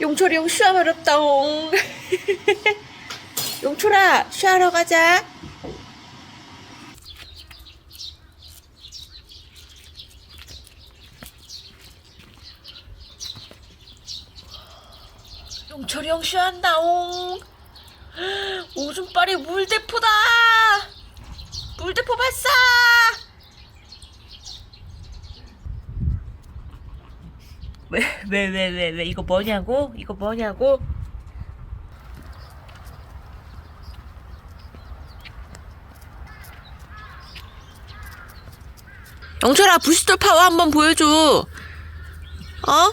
용철이 형 쉬어버렸다옹. 용철아, 쉬하러 가자. 용철이 형 쉬한다옹. 오줌빨이 물대포다. 물대포 발사. 왜, 왜, 왜, 왜, 왜, 이거 뭐냐고? 이거 뭐냐고? 영철아, 부스터 파워 한번 보여줘. 어?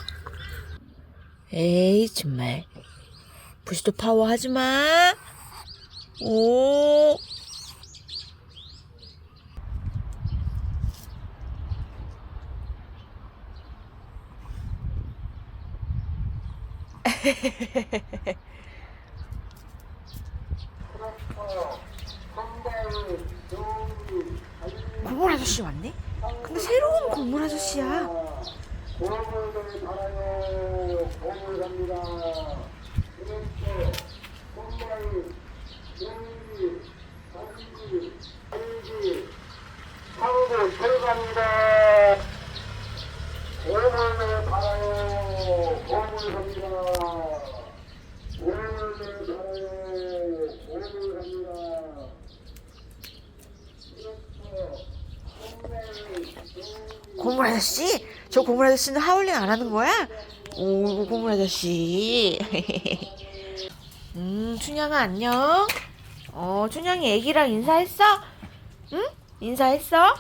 에이, 정말. 부스터 파워 하지 마. 오. 고물 아저씨 왔네? 근데 새로운 고물 아저씨야. 상도 철갑니다 보물을 달아요 용기 고물 아저씨? 저 고물 아저씨는 하울링 안 하는 거야? 오, 고물 아저씨. 음, 춘향아 안녕. 어, 춘향이 애기랑 인사했어? 응? 인사했어?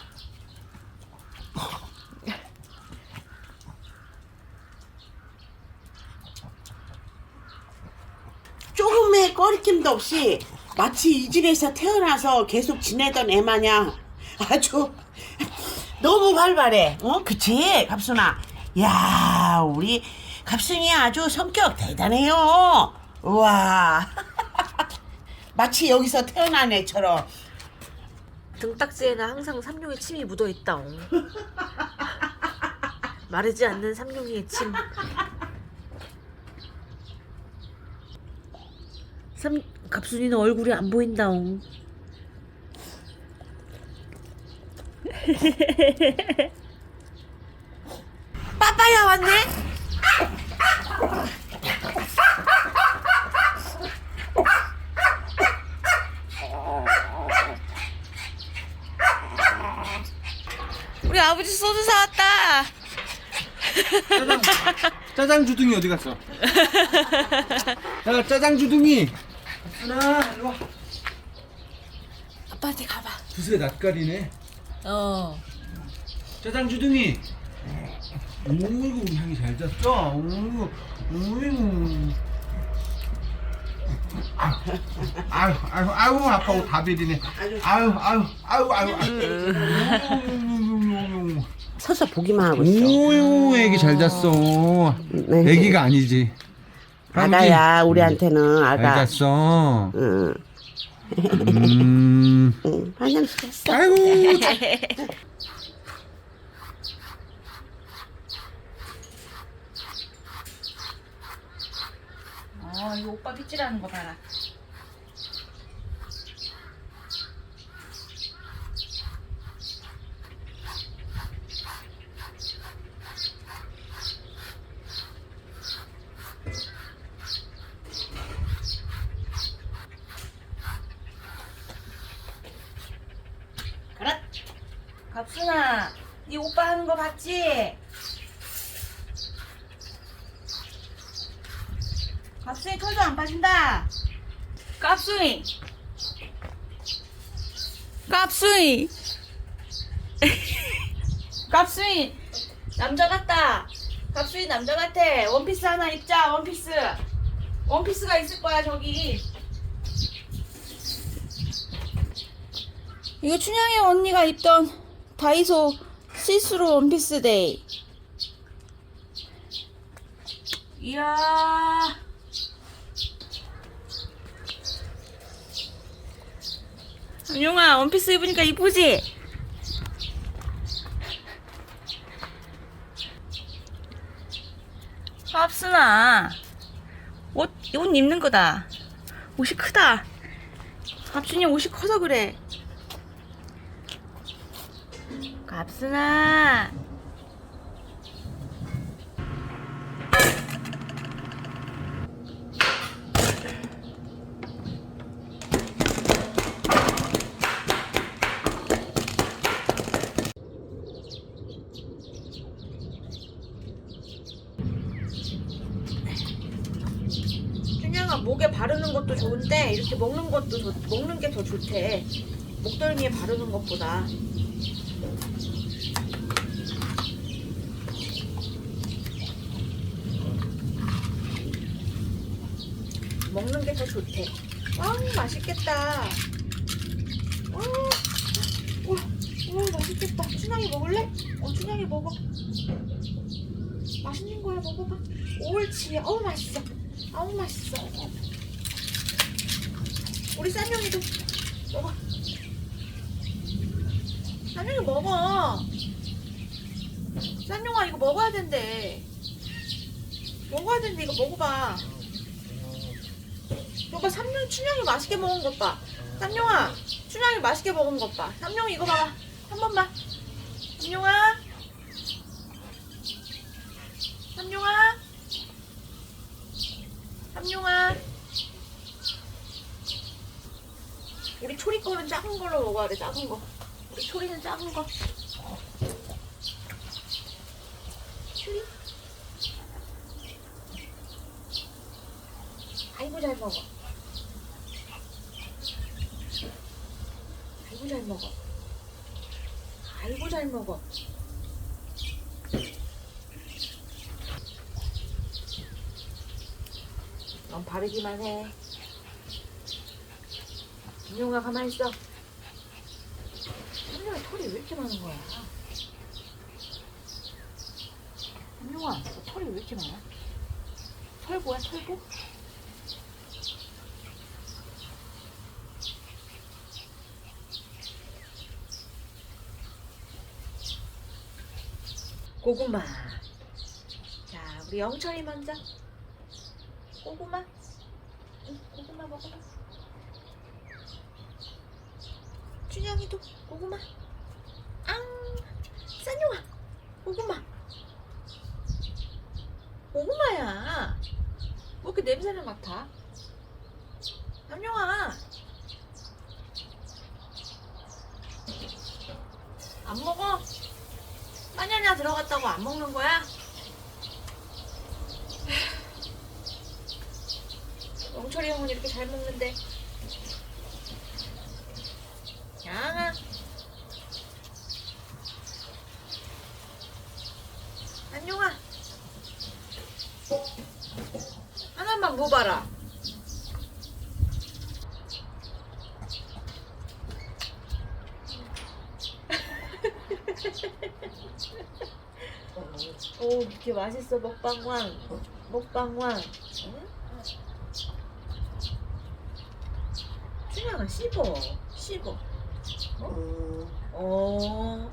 꺼리낌도 없이 마치 이 집에서 태어나서 계속 지내던 애 마냥 아주 너무 활발해. 어, 그치, 갑순아. 야, 우리 갑순이 아주 성격 대단해요. 우와. 마치 여기서 태어난 애처럼. 등딱지에는 항상 삼룡의 침이 묻어 있다. 마르지 않는 삼룡이의 침. 삼 갑순이는 얼굴이 안 보인다. 빠빠야 왔네. 우리 아버지 소주 사왔다. 짜장, 짜장 주둥이 어디 갔어? 야, 짜장 주둥이. 하나, 일로 와. 아빠한테 가봐. 두세 낯가리네. 어. 짜장 주둥이. 우리 향이 잘 잤어. 어이구, 어이구. 아유, 아유, 아유, 아빠하고 다 베리네. 아유, 아유, 아유, 아유, 아유. 서서 보기만 하고 오유, 애기 잘 잤어. 네. 애기가 아니지. 아가야, 우리한테는 잘 아가. 잤어. 응, 음. 응, 환영시켰어. 아이고. 어, 이거 오빠 빗질하는 거 봐라. 갑순아, 네 오빠 하는 거 봤지? 갑순이 털도 안 빠진다. 깝순이. 깝순이. 깝순이. 남자 같다. 깝순이 남자 같아. 원피스 하나 입자. 원피스. 원피스가 있을 거야 저기. 이거 춘향이 언니가 입던 다이소 시스루 원피스 데이. 이야. 안용아 원피스 입으니까 이쁘지? 합순아 옷, 옷 입는 거다. 옷이 크다. 갑순이 옷이 커서 그래. 갑순아. 준영아 목에 바르는 것도 좋은데 이렇게 먹는 것도 좋, 먹는 게 더 좋대. 목덜미에 바르는 것보다. 먹는 게 더 좋대. 와 맛있겠다. 와, 와, 와 맛있겠다. 춘향이 먹을래? 어 춘향이 먹어. 맛있는 거야 먹어봐. 옳지. 어우 맛있어. 아우 맛있어. 우리 쌍용이도 먹어. 쌍용이 먹어. 쌍용아 이거 먹어야 된대. 먹어야 된대 이거 먹어봐. 이거 삼룡 춘향이 맛있게 먹은 것 봐. 삼룡아 춘향이 맛있게 먹은 것 봐. 삼룡이 이거 봐봐. 한 번만. 삼룡아. 삼룡아. 삼룡아. 우리 초리 거는 작은 걸로 먹어야 돼, 작은 거. 우리 초리는 작은 거. 초리. 아이고, 잘 먹어. 아이고, 잘 먹어. 아이고, 잘 먹어. 넌 바르기만 해. 민용아 가만히 있어. 민용아 털이 왜 이렇게 많은 거야? 민용아 너 털이 왜 이렇게 많아? 털보야 털보? 고구마. 자 우리 영철이 먼저. 고구마. 응, 고구마 먹어봐. 춘향이도 고구마. 앙, 싼용아, 고구마. 고구마야. 왜 이렇게 냄새를 맡아? 삼룡아. 안 먹어? 빠냐냐 들어갔다고 안 먹는 거야? 영철이 형은 이렇게 잘 먹는데. 양아 안녕아. 하나만 먹어봐라 오 이렇게 맛있어 먹방왕. 먹방왕. 응? 춘향아 씹어. 씹어. 어? 어